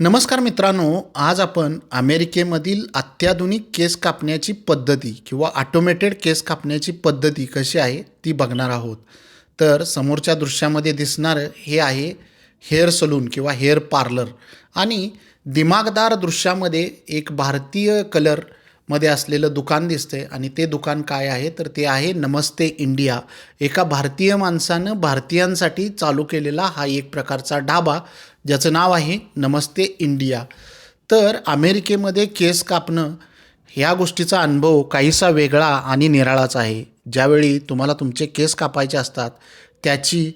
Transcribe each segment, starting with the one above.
नमस्कार मित्रांनो आज आपण अमेरिकेमधील अत्याधुनिक केस कापण्याची पद्धती किंवा ऑटोमेटेड केस कापण्याची पद्धती कशी आहे ती बघणार आहोत. तर समोरच्या दृश्यामध्ये दिसणारं हे आहे हेअर सलून किंवा हेअर पार्लर. आणि दिमागदार दृश्यामध्ये एक भारतीय कलर मध्ये असलेलं दुकान दिसतंय आणि ते दुकान काय आहे? तर ते आहे नमस्ते इंडिया. एका भारतीय माणसानं भारतीयांसाठी चालू केलेला हा एक प्रकारचा ढाबा ज्याचं नाव आहे नमस्ते इंडिया. तर अमेरिकेमध्ये केस कापणं ह्या गोष्टीचा अनुभव काहीसा वेगळा आणि निराळाच आहे. ज्यावेळी तुम्हाला तुमचे केस कापायचे असतात त्याची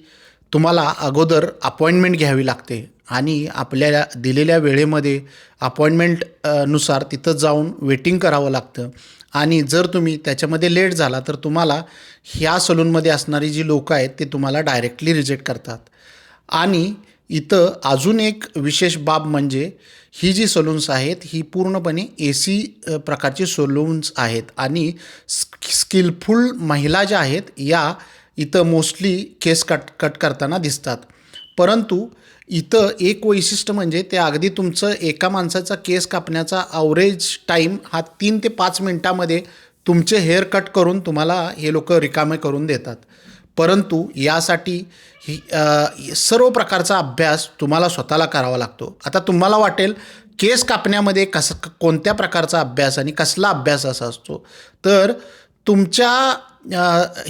तुम्हाला अगोदर अपॉइंटमेंट घ्यावी लागते आणि आपल्याला दिलेल्या वेळेमध्ये अपॉइंटमेंटनुसार तिथं जाऊन वेटिंग करावं लागतं. आणि जर तुम्ही त्याच्यामध्ये लेट झाला तर तुम्हाला ह्या सलूनमध्ये असणारी जी लोकं आहेत ते तुम्हाला डायरेक्टली रिजेक्ट करतात. आणि इथं अजून एक विशेष बाब म्हणजे ही जी सलून्स आहेत ही पूर्णपणे ए सी प्रकारची सलून्स आहेत. आणि स्किलफुल महिला ज्या आहेत या इथं मोस्टली केस कट कट करताना दिसतात. परंतु इथं एक वैशिष्ट्य म्हणजे ते अगदी तुमचं एका माणसाचा केस कापण्याचा ॲव्हरेज टाईम हा तीन ते पाच मिनटामध्ये तुमचे हेअर कट करून तुम्हाला हे लोक रिकामे करून देतात. परंतु यासाठी ही सर्व प्रकारचा अभ्यास तुम्हाला स्वतःला करावा लागतो. आता तुम्हाला वाटेल केस कापण्यामध्ये कसं कोणत्या प्रकारचा अभ्यास आणि कसला अभ्यास असा असतो? तर तुमच्या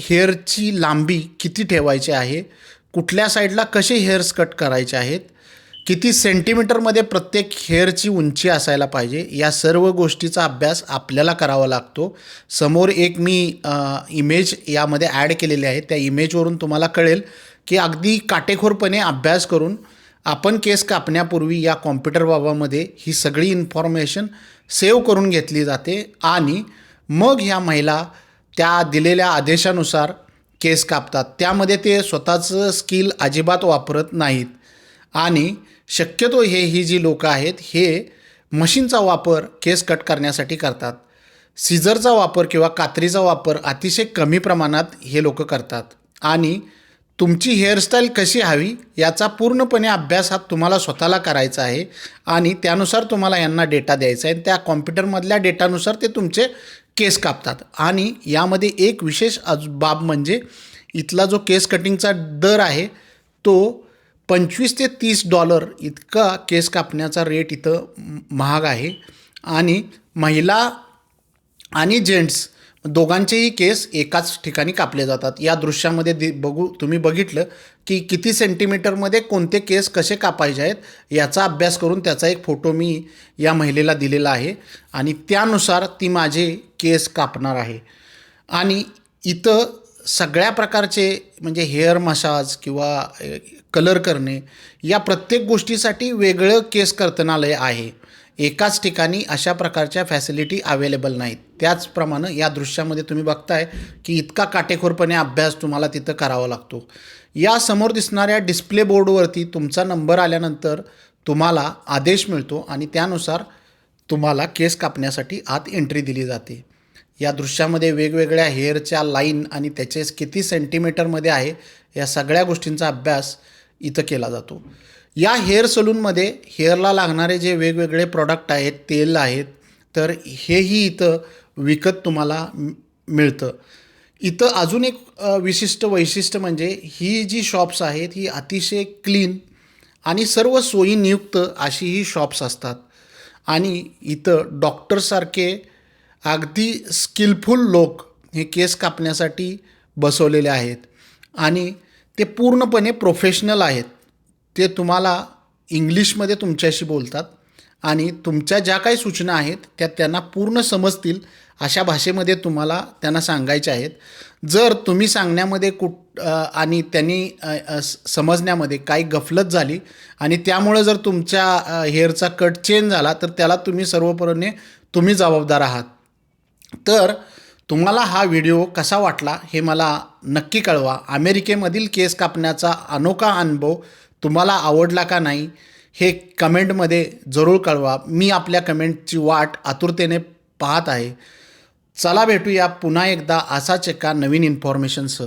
हेअरची लांबी किती ठेवायची आहे? कुठल्या साईडला कसे हेअर्स कट करायचे आहेत? किती सेंटीमीटरमध्ये प्रत्येक हेअरची उंची असायला पाहिजे? या सर्व गोष्टीचा अभ्यास आपल्याला करावा लागतो. समोर एक मी इमेज यामध्ये ॲड केलेली आहे. त्या इमेजवरून तुम्हाला कळेल की अगदी काटेखोरपणे अभ्यास करून आपण केस कापण्यापूर्वी या कॉम्प्युटर बाबामध्ये ही सगळी इन्फॉर्मेशन सेव्ह करून घेतली जाते आणि मग ह्या महिला त्या दिलेल्या आदेशानुसार केस कापतात. त्यामध्ये ते स्वतःचं स्किल अजिबात वापरत नाहीत. आणि शक्यतो हे ही जी लोकं आहेत हे मशीनचा वापर केस कट करण्यासाठी करतात. सिझरचा वापर किंवा कात्रीचा वापर अतिशय कमी प्रमाणात हे लोक करतात. आणि तुमची हेअरस्टाईल कशी हवी याचा पूर्णपणे अभ्यास हा तुम्हाला स्वतःला करायचा आहे. आणि त्यानुसार तुम्हाला यांना डेटा द्यायचा आहे. आणि त्या कॉम्प्युटरमधल्या डेटानुसार ते तुमचे केस कापतात. आणि यामध्ये एक विशेष अज बाब म्हणजे इथला जो केस कटिंगचा दर आहे तो पंचवीस ते तीस डॉलर इतका केस कापण्याचा रेट इथं महाग आहे. आणि महिला आणि जेंट्स दोघांचेही केस एकाच ठिकाणी कापले जातात. या दृश्यामध्ये दि बघू तुम्ही बघितलं की किती सेंटीमीटरमध्ये कोणते केस कसे कापायचे आहेत याचा अभ्यास करून त्याचा एक फोटो मी या महिलेला दिलेला आहे आणि त्यानुसार ती माझे केस कापणार आहे. आणि इथं सगळ्या प्रकारचे म्हणजे हेअर मसाज किंवा कलर करणे या प्रत्येक गोष्टीसाठी वेगळं केस कर्तनालय आहे. एकाच ठिकाणी अशा प्रकारच्या फॅसिलिटी अवेलेबल नाहीत. त्याचप्रमाणे या दृश्यामध्ये तुम्ही बघताय की इतका काटेखोरपणे अभ्यास तुम्हाला तिथं करावा लागतो. या समोर दिसणाऱ्या डिस्प्ले बोर्डवरती तुमचा नंबर आल्यानंतर तुम्हाला आदेश मिळतो आणि त्यानुसार तुम्हाला केस कापण्यासाठी आत एंट्री दिली जाते. या दृश्यामध्ये वेगवेगळ्या हेअरच्या लाईन आणि त्याचे किती सेंटीमीटरमध्ये आहे या सगळ्या गोष्टींचा अभ्यास इथं केला जातो. या हेअर सलूनमध्ये हेअरला लागणारे जे वेगवेगळे प्रॉडक्ट आहेत तेल आहेत तर हेही इथं विकत तुम्हाला मिळतं. इथं अजून एक विशिष्ट वैशिष्ट्य म्हणजे ही जी शॉप्स आहेत ही अतिशय क्लीन आणि सर्व सोयीनियुक्त अशी ही शॉप्स असतात. आणि इथं डॉक्टरसारखे अगदी स्किलफुल लोक हे केस कापण्यासाठी बसवलेले आहेत. आणि ते पूर्णपणे प्रोफेशनल आहेत. ते तुम्हाला इंग्लिशमध्ये तुमच्याशी बोलतात आणि तुमच्या ज्या काही सूचना आहेत त्या त्यांना पूर्ण समजतील अशा भाषेमध्ये तुम्हाला त्यांना सांगायच्या आहेत. जर तुम्ही सांगण्यामध्ये कुठ आणि त्यांनी समजण्यामध्ये काही गफलत झाली आणि त्यामुळे जर तुमच्या हेअरचा कट चेंज झाला तर त्याला तुम्ही सर्वप्रणे तुम्ही जबाबदार आहात. तर तुम्हाला हा व्हिडिओ कसा वाटला हे मला नक्की कळवा. अमेरिकेमधील केस कापण्याचा अनोखा अनुभव तुम्हाला आवडला का नाही हे कमेंटमध्ये जरूर कळवा. मी आपल्या कमेंटची वाट आतुरतेने पाहत आहे. चला भेटूया पुन्हा एकदा असाच एका नवीन इन्फॉर्मेशनसह